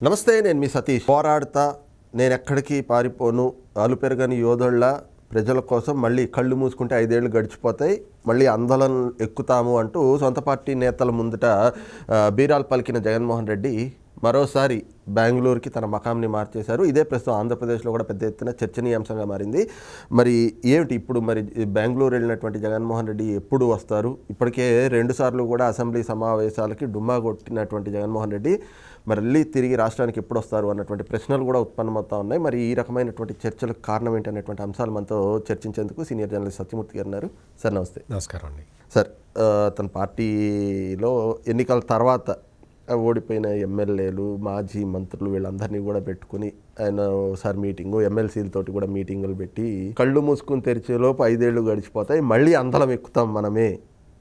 నమస్తే నేను మీ సతీష్. పోరాడతా నేను ఎక్కడికి పారిపోను అలుపెరగని యోధుళ్ళ ప్రజల కోసం మళ్ళీ కళ్ళు మూసుకుంటే ఐదేళ్ళు గడిచిపోతాయి మళ్ళీ అందలం ఎక్కుతాము అంటూ సొంత పార్టీ నేతల ముందుట బీరాలు పలికిన జగన్మోహన్ రెడ్డి మరోసారి బెంగళూరుకి తన మకాంని మార్చేశారు. ఇదే ప్రస్తుతం ఆంధ్రప్రదేశ్లో కూడా పెద్ద ఎత్తున చర్చనీయాంశంగా మారింది. మరి ఏమిటి ఇప్పుడు మరి బెంగళూరు వెళ్ళినటువంటి జగన్మోహన్ రెడ్డి ఎప్పుడు వస్తారు? ఇప్పటికే రెండు సార్లు కూడా అసెంబ్లీ సమావేశాలకి డుమ్మా కొట్టినటువంటి జగన్మోహన్ రెడ్డి మళ్ళీ తిరిగి రాష్ట్రానికి ఎప్పుడు వస్తారు అన్నటువంటి ప్రశ్నలు కూడా ఉత్పన్నమవుతా ఉన్నాయి. మరి ఈ రకమైనటువంటి చర్చలకు కారణం ఏంటి అనేటువంటి అంశాలు మనతో చర్చించేందుకు సీనియర్ జర్నలిస్ట్ సత్యమూర్తి గారు ఉన్నారు. సార్ నమస్తే. నమస్కారం అండి. సార్ తన పార్టీలో ఎన్నికల తర్వాత ఓడిపోయిన ఎమ్మెల్యేలు మాజీ మంత్రులు వీళ్ళందరినీ కూడా పెట్టుకుని ఆయన ఒకసారి మీటింగు ఎమ్మెల్సీలతోటి కూడా మీటింగులు పెట్టి కళ్ళు మూసుకుని తెరిచేలోపు ఐదేళ్ళు గడిచిపోతాయి మళ్ళీ అందలం ఎక్కుతాం మనమే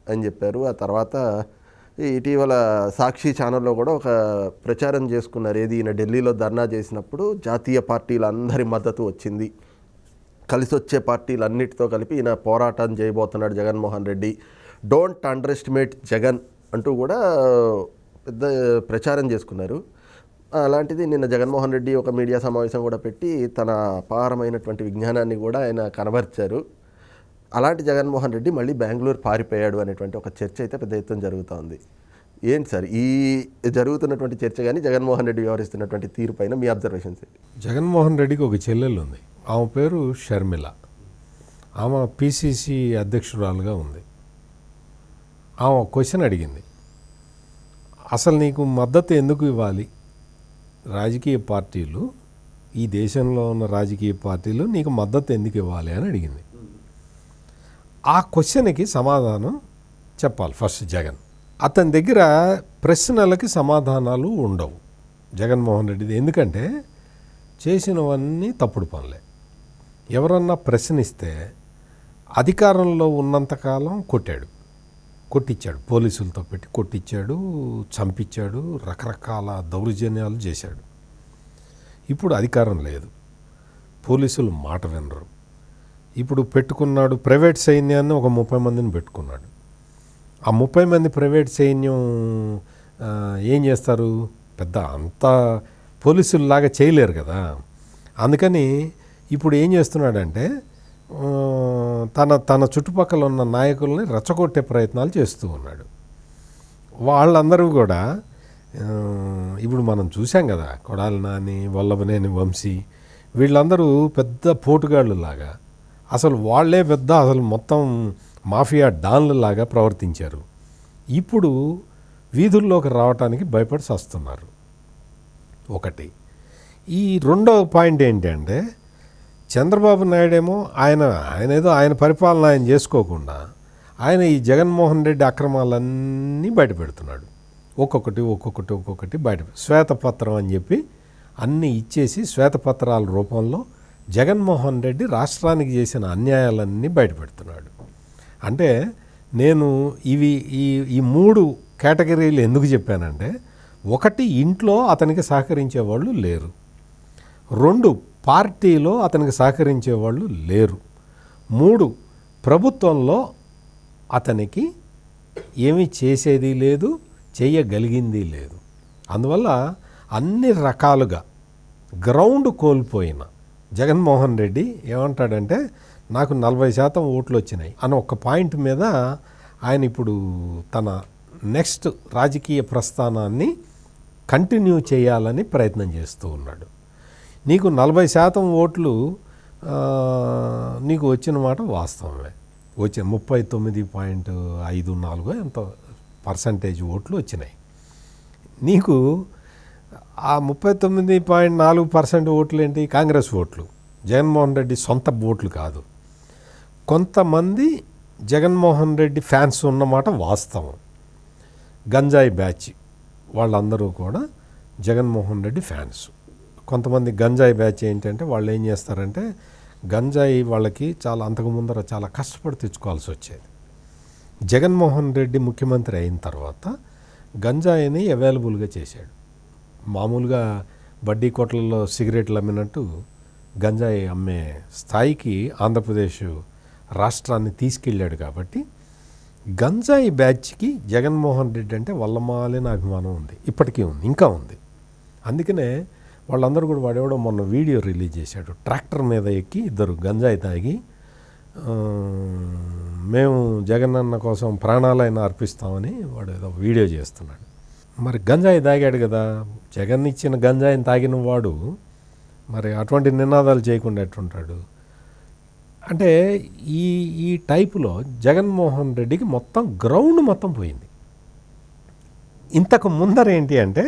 అని చెప్పారు. ఆ తర్వాత ఈ ఇటీవల సాక్షి ఛానల్లో కూడా ఒక ప్రచారం చేసుకున్నారు. ఏది ఈయన ఢిల్లీలో ధర్నా చేసినప్పుడు జాతీయ పార్టీలందరి మద్దతు వచ్చింది. కలిసి వచ్చే పార్టీలన్నిటితో కలిపి ఈయన పోరాటం చేయబోతున్నాడు Jaganmohan Reddy. Don't underestimate Jagan అంటూ కూడా పెద్ద ప్రచారం చేసుకున్నారు. అలాంటిది నిన్న జగన్మోహన్ రెడ్డి ఒక మీడియా సమావేశం కూడా పెట్టి తన అపారమైనటువంటి విజ్ఞానాన్ని కూడా ఆయన కనబరిచారు. అలాంటి జగన్మోహన్ రెడ్డి మళ్ళీ బెంగళూరు పారిపోయాడు అనేటువంటి ఒక చర్చ అయితే పెద్ద ఎత్తున జరుగుతోంది. ఏంటి సార్? ఈ జరుగుతున్నటువంటి చర్చ కానీ జగన్మోహన్ రెడ్డి వ్యవహరిస్తున్నటువంటి తీరు పైన మీ అబ్జర్వేషన్స్ ఏంటి? జగన్మోహన్ రెడ్డికి ఒక చెల్లెలు ఉంది. ఆమె పేరు షర్మిల. ఆమె పిసిసి అధ్యక్షురాలుగా ఉంది. ఆమె క్వశ్చన్ అడిగింది. అసలు నీకు మద్దతు ఎందుకు ఇవ్వాలి? రాజకీయ పార్టీలు ఈ దేశంలో ఉన్న రాజకీయ పార్టీలు నీకు మద్దతు ఎందుకు ఇవ్వాలి అని అడిగింది. ఆ క్వశ్చన్కి సమాధానం చెప్పాలి ఫస్ట్ జగన్. అతని దగ్గర ప్రశ్నలకి సమాధానాలు ఉండవు. జగన్మోహన్ రెడ్డిది ఎందుకంటే చేసినవన్నీ తప్పుడు పనులే. ఎవరన్నా ప్రశ్నిస్తే అధికారంలో ఉన్నంతకాలం కొట్టాడు. కొట్టించాడు పోలీసులతో పెట్టి కొట్టించాడు చంపించాడు రకరకాల దౌర్జన్యాలు చేశాడు. ఇప్పుడు అధికారం లేదు. పోలీసులు మాట వినరు. ఇప్పుడు పెట్టుకున్నాడు ప్రైవేట్ సైన్యాన్ని ఒక ముప్పై మందిని పెట్టుకున్నాడు. ఆ ముప్పై మంది ప్రైవేట్ సైన్యం ఏం చేస్తారు? పెద్ద అంత పోలీసుల్లాగా చేయలేరు కదా. అందుకని ఇప్పుడు ఏం చేస్తున్నాడంటే తన తన చుట్టుపక్కల ఉన్న నాయకుల్ని రెచ్చగొట్టే ప్రయత్నాలు చేస్తూ ఉన్నాడు. వాళ్ళందరూ కూడా ఇప్పుడు మనం చూసాం కదా కొడాలి నాని వల్లభనేని వంశీ వీళ్ళందరూ పెద్ద పోటుగాళ్ళు లాగా అసలు వాళ్ళే పెద్ద అసలు మొత్తం మాఫియా డాన్లు లాగా ప్రవర్తించారు. ఇప్పుడు వీధుల్లోకి రావటానికి భయపడి వస్తున్నారు ఒకటి. ఈ రెండో పాయింట్ ఏంటంటే చంద్రబాబు నాయుడు ఏమో ఆయన ఆయన ఏదో ఆయన పరిపాలన ఆయన చేసుకోకుండా ఆయన ఈ జగన్మోహన్ రెడ్డి అక్రమాలన్నీ బయటపెడుతున్నాడు. ఒక్కొక్కటి ఒక్కొక్కటి ఒక్కొక్కటి బయట శ్వేతపత్రం అని చెప్పి అన్నీ ఇచ్చేసి శ్వేతపత్రాల రూపంలో జగన్మోహన్ రెడ్డి రాష్ట్రానికి చేసిన అన్యాయాలన్నీ బయటపెడుతున్నాడు. అంటే నేను ఇవి ఈ ఈ మూడు కేటగిరీలు ఎందుకు చెప్పానంటే ఒకటి ఇంట్లో అతనికి సహకరించే వాళ్ళు లేరు. రెండు పార్టీలో అతనికి సహకరించే వాళ్ళు లేరు. మూడు ప్రభుత్వంలో అతనికి ఏమీ చేసేది లేదు చేయగలిగింది లేదు. అందువల్ల అన్ని రకాలుగా గ్రౌండ్ కోల్పోయిన జగన్మోహన్ రెడ్డి ఏమంటాడంటే నాకు నలభై శాతం ఓట్లు వచ్చినాయి అని ఒక పాయింట్ మీద ఆయన ఇప్పుడు తన నెక్స్ట్ రాజకీయ ప్రస్థానాన్ని కంటిన్యూ చేయాలని ప్రయత్నం చేస్తూ ఉన్నాడు. నీకు నలభై శాతం ఓట్లు నీకు వచ్చిన మాట వాస్తవమే. వచ్చిన ముప్పై తొమ్మిది పాయింట్ ఐదు నాలుగు ఎంత పర్సంటేజ్ ఓట్లు వచ్చినాయి. నీకు ఆ ముప్పై తొమ్మిది పాయింట్ నాలుగు పర్సెంట్ ఓట్లు ఏంటి కాంగ్రెస్ ఓట్లు. జగన్మోహన్ రెడ్డి సొంత ఓట్లు కాదు. కొంతమంది జగన్మోహన్ రెడ్డి ఫ్యాన్స్ ఉన్నమాట వాస్తవం. గంజాయి బ్యాచ్ వాళ్ళందరూ కూడా జగన్మోహన్ రెడ్డి ఫ్యాన్స్. కొంతమంది గంజాయి బ్యాచ్ ఏంటంటే వాళ్ళు ఏం చేస్తారంటే గంజాయి వాళ్ళకి చాలా అంతకు ముందర చాలా కష్టపడి తెచ్చుకోవాల్సి వచ్చేది. జగన్మోహన్ రెడ్డి ముఖ్యమంత్రి అయిన తర్వాత గంజాయిని అవైలబుల్గా చేశాడు. మామూలుగా బడ్డీ కొట్లలో సిగరెట్లు అమ్మినట్టు గంజాయి అమ్మే స్థాయికి ఆంధ్రప్రదేశ్ రాష్ట్రాన్ని తీసుకెళ్ళాడు కాబట్టి గంజాయి బ్యాచ్కి జగన్మోహన్ రెడ్డి అంటే వల్లమాలిన అభిమానం ఉంది. ఇప్పటికీ ఉంది. ఇంకా ఉంది. అందుకనే వాళ్ళందరూ కూడా వాడెవడో మొన్న వీడియో రిలీజ్ చేశాడు. ట్రాక్టర్ మీద ఎక్కి ఇద్దరు గంజాయి తాగి మేము జగనన్న కోసం ప్రాణాలైనా అర్పిస్తామని వాడు ఏదో వీడియో చేస్తున్నాడు. మరి గంజాయి తాగాడు కదా. జగన్ ఇచ్చిన గంజాయిని తాగిన వాడు మరి అటువంటి నినాదాలు చేయకుండా ఎట్టుంటాడు? అంటే ఈ ఈ టైపులో జగన్మోహన్ రెడ్డికి మొత్తం గ్రౌండ్ మొత్తం పోయింది. ఇంతకు ముందర ఏంటి అంటే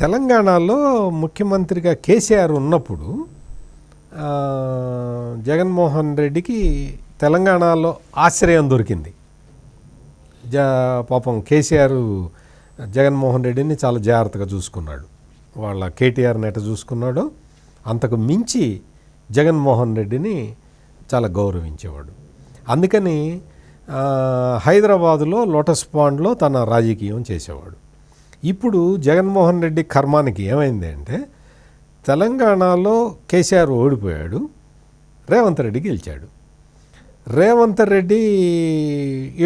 తెలంగాణలో ముఖ్యమంత్రిగా కేసీఆర్ ఉన్నప్పుడు జగన్మోహన్ రెడ్డికి తెలంగాణలో ఆశ్రయం దొరికింది. జ పాపం కేసీఆర్ జగన్మోహన్ రెడ్డిని చాలా జాగ్రత్తగా చూసుకున్నాడు. వాళ్ళ కేటీఆర్ని ఎట చూసుకున్నాడో. అంతకు మించి జగన్మోహన్ రెడ్డిని చాలా గౌరవించేవాడు. అందుకని హైదరాబాదులో లోటస్ పాండ్లో తన రాజకీయం చేసేవాడు. ఇప్పుడు జగన్మోహన్ రెడ్డి కర్మానికి ఏమైంది అంటే తెలంగాణలో కేసీఆర్ ఓడిపోయాడు రేవంత్ రెడ్డి గెలిచాడు. రేవంత్ రెడ్డి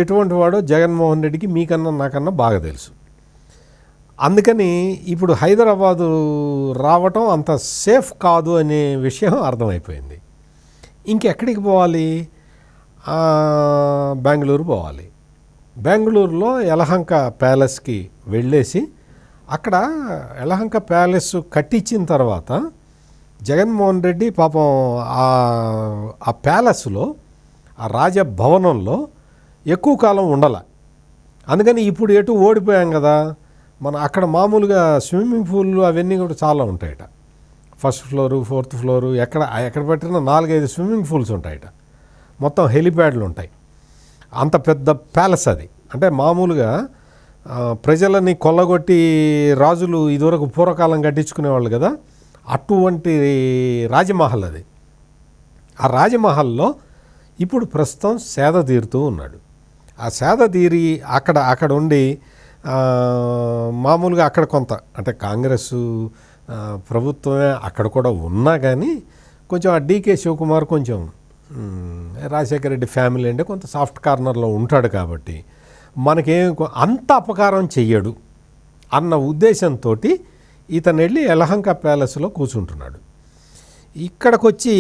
ఎటువంటి వాడో జగన్మోహన్ రెడ్డికి మీకన్నా నాకన్నా బాగా తెలుసు. అందుకని ఇప్పుడు హైదరాబాదు రావటం అంత సేఫ్ కాదు అనే విషయం అర్థమైపోయింది. ఇంకెక్కడికి పోవాలి? బెంగళూరు పోవాలి. బెంగళూరులో యలహంక ప్యాలెస్కి వెళ్ళేసి అక్కడ యలహంక ప్యాలెస్ కట్టించిన తర్వాత జగన్మోహన్ రెడ్డి పాపం ఆ ప్యాలెస్లో ఆ రాజభవనంలో ఎక్కువ కాలం ఉండాల. అందుకని ఇప్పుడు ఎటు ఓడిపోయాం కదా. మన అక్కడ మామూలుగా స్విమ్మింగ్ పూల్ అవన్నీ కూడా చాలా ఉంటాయట. ఫస్ట్ ఫ్లోరు ఫోర్త్ ఫ్లోరు ఎక్కడ ఎక్కడ పెట్టినా నాలుగైదు స్విమ్మింగ్ పూల్స్ ఉంటాయట. మొత్తం హెలిప్యాడ్లు ఉంటాయి. అంత పెద్ద ప్యాలెస్ అది. అంటే మామూలుగా ప్రజలని కొల్లగొట్టి రాజులు ఇదివరకు పూర్వకాలం కట్టించుకునేవాళ్ళు కదా అటువంటి రాజమహల్ అది. ఆ రాజమహల్లో ఇప్పుడు ప్రస్తుతం సేద తీరుతూ ఉన్నాడు. ఆ సేద తీరి అక్కడ అక్కడ ఉండి మామూలుగా అక్కడ కొంత అంటే కాంగ్రెస్ ప్రభుత్వమే అక్కడ కూడా ఉన్నా కానీ కొంచెం ఆ డీకే శివకుమార్ కొంచెం రాజశేఖర రెడ్డి ఫ్యామిలీ అంటే కొంత సాఫ్ట్ కార్నర్లో ఉంటాడు కాబట్టి మనకేం అంత అపకారం చెయ్యడు అన్న ఉద్దేశంతో ఇతను వెళ్ళి యలహంక ప్యాలెస్లో కూర్చుంటున్నాడు. ఇక్కడికి వచ్చి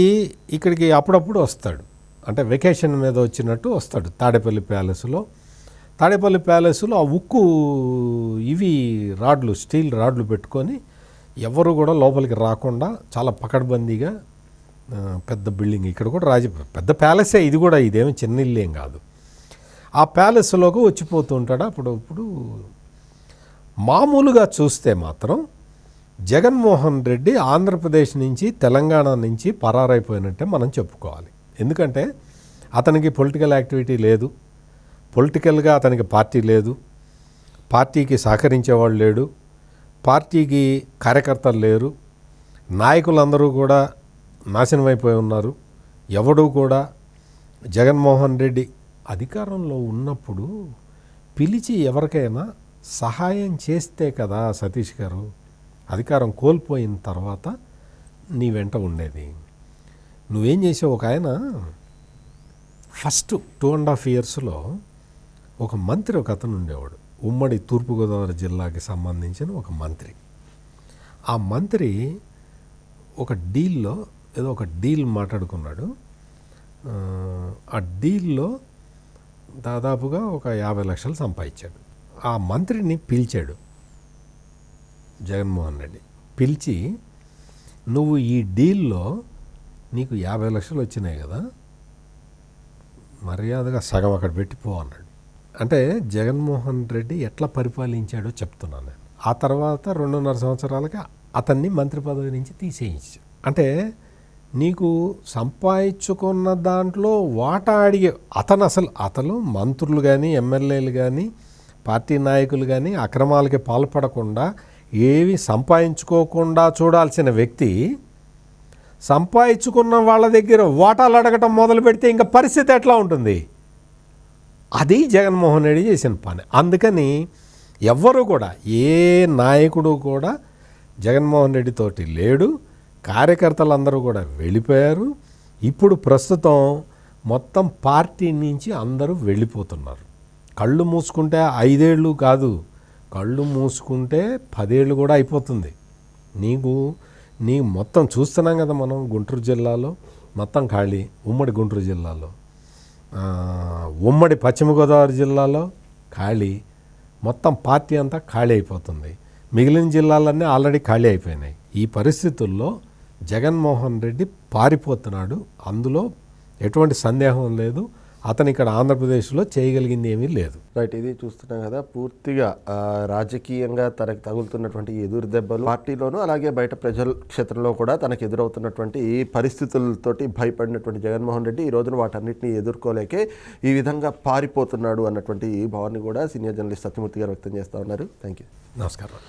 ఇక్కడికి అప్పుడప్పుడు వస్తాడు. అంటే వెకేషన్ మీద వచ్చినట్టు వస్తాడు తాడేపల్లి ప్యాలెస్లో తాడేపల్లి ప్యాలెస్లో ఆ ఉక్కు ఇవి రాడ్లు స్టీల్ రాడ్లు పెట్టుకొని ఎవరు కూడా లోపలికి రాకుండా చాలా పకడ్బందీగా పెద్ద బిల్డింగ్. ఇక్కడ కూడా రాజ పెద్ద ప్యాలెసే ఇది కూడా ఇదేమి చిన్న ఇల్లు ఏం కాదు. ఆ ప్యాలెస్లోకి వచ్చిపోతూ ఉంటాడు. అప్పుడప్పుడు మామూలుగా చూస్తే మాత్రం జగన్మోహన్ రెడ్డి ఆంధ్రప్రదేశ్ నుంచి తెలంగాణ నుంచి పరారైపోయినట్టే మనం చెప్పుకోవాలి. ఎందుకంటే అతనికి పొలిటికల్ యాక్టివిటీ లేదు. పొలిటికల్గా అతనికి పార్టీ లేదు. పార్టీకి సహకరించేవాళ్ళు లేడు. పార్టీకి కార్యకర్తలు లేరు. నాయకులందరూ కూడా నాశనమైపోయి ఉన్నారు. ఎవడూ కూడా జగన్మోహన్ రెడ్డి అధికారంలో ఉన్నప్పుడు పిలిచి ఎవరికైనా సహాయం చేస్తే కదా సతీష్ గారు అధికారం కోల్పోయిన తర్వాత నీ వెంట ఉండేది. నువ్వేం చేసావు? ఒక ఆయన ఫస్ట్ టూ అండ్ హాఫ్ ఇయర్స్లో ఒక మంత్రి ఒక అతను ఉండేవాడు. ఉమ్మడి తూర్పుగోదావరి జిల్లాకి సంబంధించిన ఒక మంత్రి. ఆ మంత్రి ఒక డీల్లో ఏదో ఒక డీల్ మాట్లాడుకున్నాడు. ఆ, డీల్లో దాదాపుగా ఒక యాభై లక్షలు సంపాదించాడు. ఆ మంత్రిని పిలిచాడు జగన్మోహన్ రెడ్డి. పిలిచి నువ్వు ఈ డీల్లో నీకు యాభై లక్షలు వచ్చినాయి కదా మర్యాదగా సగం అక్కడ పెట్టిపో అన్నాడు. అంటే జగన్మోహన్ రెడ్డి ఎట్లా పరిపాలించాడో చెప్తున్నాను నేను. ఆ తర్వాత రెండున్నర సంవత్సరాలకి అతన్ని మంత్రి పదవి నుంచి తీసేయించు అంటే నీకు సంపాదించుకున్న దాంట్లో వాటా అడిగే అతను అసలు అతను మంత్రులు కానీ ఎమ్మెల్యేలు కానీ పార్టీ నాయకులు కానీ అక్రమాలకి పాల్పడకుండా ఏవి సంపాదించుకోకుండా చూడాల్సిన వ్యక్తి సంపాదించుకున్న వాళ్ళ దగ్గర వాటాలు అడగటం మొదలు పెడితే ఇంకా పరిస్థితి ఎట్లా ఉంటుంది? అది జగన్మోహన్ రెడ్డి చేసిన పని. అందుకని ఎవ్వరు కూడా ఏ నాయకుడు కూడా జగన్మోహన్ రెడ్డితోటి లేడు. కార్యకర్తలందరూ కూడా వెళ్ళిపోయారు. ఇప్పుడు ప్రస్తుతం మొత్తం పార్టీ నుంచి అందరూ వెళ్ళిపోతున్నారు. కళ్ళు మూసుకుంటే ఐదేళ్ళు కాదు కళ్ళు మూసుకుంటే పదేళ్ళు కూడా అయిపోతుంది. నీకు నీ మొత్తం చూస్తున్నాం కదా మనం గుంటూరు జిల్లాలో మొత్తం ఖాళీ ఉమ్మడి గుంటూరు జిల్లాలో. ఉమ్మడి పశ్చిమ గోదావరి జిల్లాలో ఖాళీ మొత్తం పార్టీ అంతా ఖాళీ అయిపోతుంది. మిగిలిన జిల్లాలన్నీ ఆల్రెడీ ఖాళీ అయిపోయినాయి. ఈ పరిస్థితుల్లో జగన్మోహన్ రెడ్డి పారిపోతున్నాడు. అందులో ఎటువంటి సందేహం లేదు. అతను ఇక్కడ ఆంధ్రప్రదేశ్లో చేయగలిగింది ఏమీ లేదు. రైట్ ఇది చూస్తున్నాం కదా పూర్తిగా రాజకీయంగా తనకు తగులుతున్నటువంటి ఎదురు దెబ్బలు పార్టీలోనూ అలాగే బయట ప్రజల క్షేత్రంలో కూడా తనకు ఎదురవుతున్నటువంటి ఈ పరిస్థితులతోటి భయపడినటువంటి జగన్మోహన్ రెడ్డి ఈ రోజున వాటన్నిటిని ఎదుర్కోలేకే ఈ విధంగా పారిపోతున్నాడు అన్నటువంటి భావాన్ని కూడా సీనియర్ జర్నలిస్ట్ సత్యమూర్తి గారు వ్యక్తం చేస్తూ ఉన్నారు. థ్యాంక్ యూ నమస్కారం.